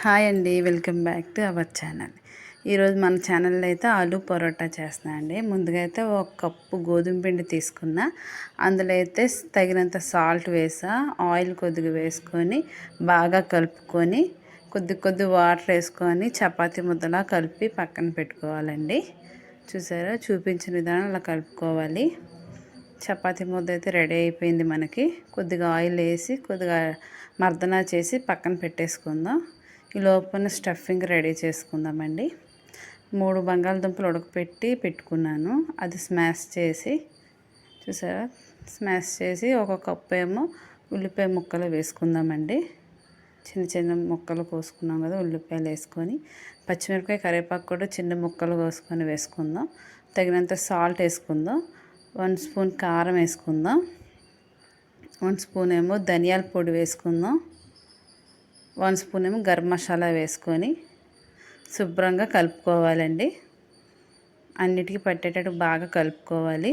Hi అండి welcome back to our channel. ఈరోజు మన ఛానల్లో అయితే ఆలు పరోటా చేస్తున్నా అండి. ముందుగా అయితే ఒక కప్పు గోధుమ పిండి తీసుకున్నా. అందులో అయితే తగినంత సాల్ట్ వేసా ఆయిల్ కొద్దిగా వేసుకొని బాగా కలుపుకొని కొద్ది కొద్ది వాటర్ వేసుకొని చపాతీ ముద్దలా కలిపి పక్కన పెట్టుకోవాలండి. చూసారా? చూపించిన విధానం అలా కలుపుకోవాలి. చపాతీ ముద్ద అయితే రెడీ అయిపోయింది మనకి. కొద్దిగా ఆయిల్ వేసి కొద్దిగా మర్దనా చేసి పక్కన పెట్టేసుకుందాం. ఈ లోపల స్టఫింగ్ రెడీ చేసుకుందామండి. మూడు బంగాళదుంపలు ఉడకపెట్టి పెట్టుకున్నాను. అది స్మాష్ చేసి చూసారా? స్మాష్ చేసి ఒక కప్పు ఏమో ఉల్లిపాయ ముక్కలు వేసుకుందామండి. చిన్న చిన్న ముక్కలు కోసుకున్నాం కదా ఉల్లిపాయలు వేసుకొని. పచ్చిమిరపకాయ కరివేపాకు కూడా చిన్న ముక్కలు కోసుకొని వేసుకుందాం. తగినంత సాల్ట్ వేసుకుందాం. వన్ స్పూన్ కారం వేసుకుందాం. వన్ స్పూన్ ఏమో ధనియాల పొడి వేసుకుందాం. వన్ స్పూన్ ఏమో గరం మసాలా వేసుకొని శుభ్రంగా కలుపుకోవాలండి. అన్నిటికీ పట్టేటట్టు బాగా కలుపుకోవాలి.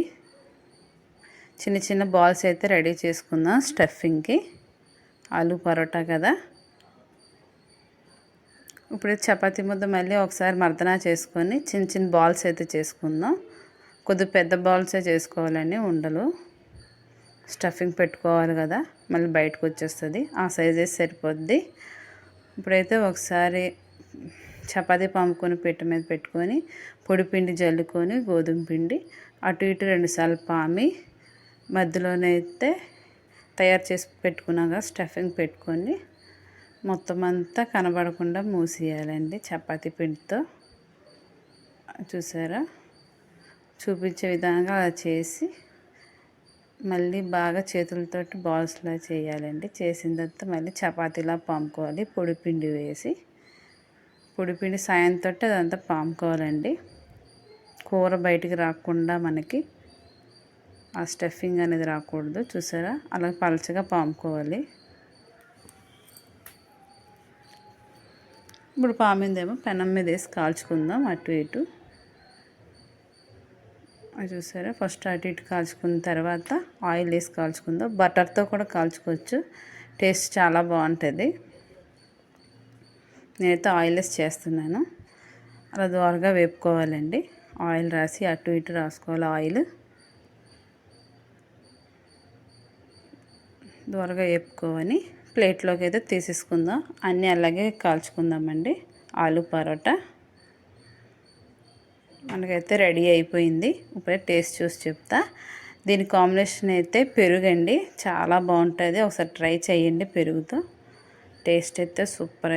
చిన్న చిన్న బాల్స్ అయితే రెడీ చేసుకుందాం స్టఫింగ్కి. ఆలు పరోటా కదా. ఇప్పుడు చపాతి ముద్ద మళ్ళీ ఒకసారి మర్దనా చేసుకొని చిన్న చిన్న బాల్స్ అయితే చేసుకుందాం. కొద్ది పెద్ద బాల్సే చేసుకోవాలండి ఉండలు. స్టఫింగ్ పెట్టుకోవాలి కదా మళ్ళీ బయటకు వచ్చేస్తుంది. ఆ సైజెస్ సరిపోద్ది. ఇప్పుడైతే ఒకసారి చపాతీ పంపుకొని పిట్ట మీద పెట్టుకొని పొడి పిండి జల్లుకొని గోధుమ పిండి అటు ఇటు రెండుసార్లు పామి మధ్యలోనైతే తయారు చేసి పెట్టుకున్నాక స్టఫింగ్ పెట్టుకొని మొత్తం అంతా కనబడకుండా మూసేయాలండి చపాతీ పిండితో. చూసారా? చూపించే విధంగా అలా చేసి మళ్ళీ బాగా చేతులతోటి బాల్స్లా చేయాలండి. చేసిన తర్వాత మళ్ళీ చపాతీలా పాముకోవాలి. పొడిపిండి వేసి పొడిపిండి సాయంతో అదంతా పాముకోవాలండి. కూర బయటికి రాకుండా మనకి ఆ స్టఫింగ్ అనేది రాకూడదు. చూసారా? అలా పలచగా పాముకోవాలి. ఇప్పుడు పామిందేమో పెనం మీద వేసి కాల్చుకుందాం. అటు ఇటు. అది చూసారా? ఫస్ట్ అటు ఇటు కాల్చుకున్న తర్వాత ఆయిల్ వేసి కాల్చుకుందాం. బటర్తో కూడా కాల్చుకోవచ్చు. టేస్ట్ చాలా బాగుంటుంది. నేనైతే ఆయిల్ వేసి చేస్తున్నాను. అలా దోరగా వేపుకోవాలండి. ఆయిల్ రాసి అటు ఇటు రాసుకోవాలి ఆయిల్. దోరగా వేపుకోవని ప్లేట్లోకి అయితే తీసేసుకుందాం. అన్నీ అలాగే కాల్చుకుందామండి. ఆలు పరోటా. మనకైతే రెడీ అయిపోయింది. ఇప్పుడే టేస్ట్ చూసి చెప్తా. దీని కాంబినేషన్ అయితే పెరుగండి. చాలా బాగుంటుంది. ఒకసారి ట్రై చేయండి పెరుగుతో. టేస్ట్ అయితే సూపర్